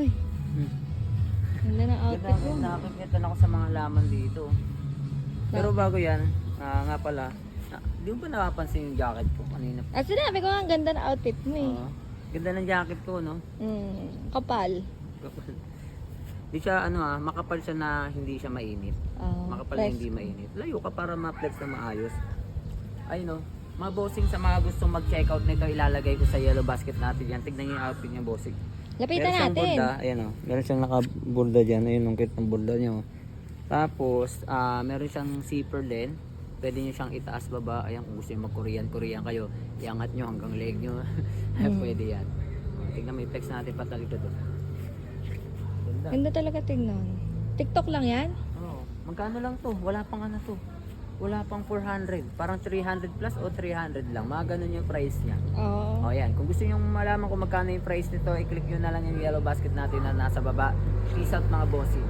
Uy, Hmm. ganda ng outfit mo. Nakakita na ako sa mga laman dito. Pero bago yan, ah, nga pala, na, di mo ba napapansin yung jacket ko kanina? Ah, sinabi ko nga, ang ganda ng outfit mo eh. Oo. ganda ng jacket ko, no? Mm, kapal. Di siya, ano ah, makapal siya na hindi siya mainit. Oh, Makapal na hindi mainit. Layo ka para ma-flex na maayos. Ay no, mga bossing sa mga gustong mag-check out nito, ilalagay ko sa yellow basket natin yan. Tignan niyo yung outfit niya, bossing. Lapitan Meron natin. Burda, ayan o. Meron siyang nakaburda dyan. Ayun, ang cute ng burda niya. oh. Tapos, ah meron siyang zipper din. Pwede niyo siyang itaas baba. Ayan, kung gusto niyo mag-Korean, Korean kayo. Iangat niyo hanggang leg niyo. Pwede yan. Tignan mo yung flex natin patalikod. Ganda. Ganda talaga tingnan. TikTok lang yan? Oo. Magkano lang to? Wala pang ano to. Wala pang 400. Parang 300 plus o 300 lang. Mga ganun yung price niya. Oo. O yan, kung gusto nyo malaman kung magkano yung price nito, i-click nyo na lang yung yellow basket natin na nasa baba. Peace out mga bossy.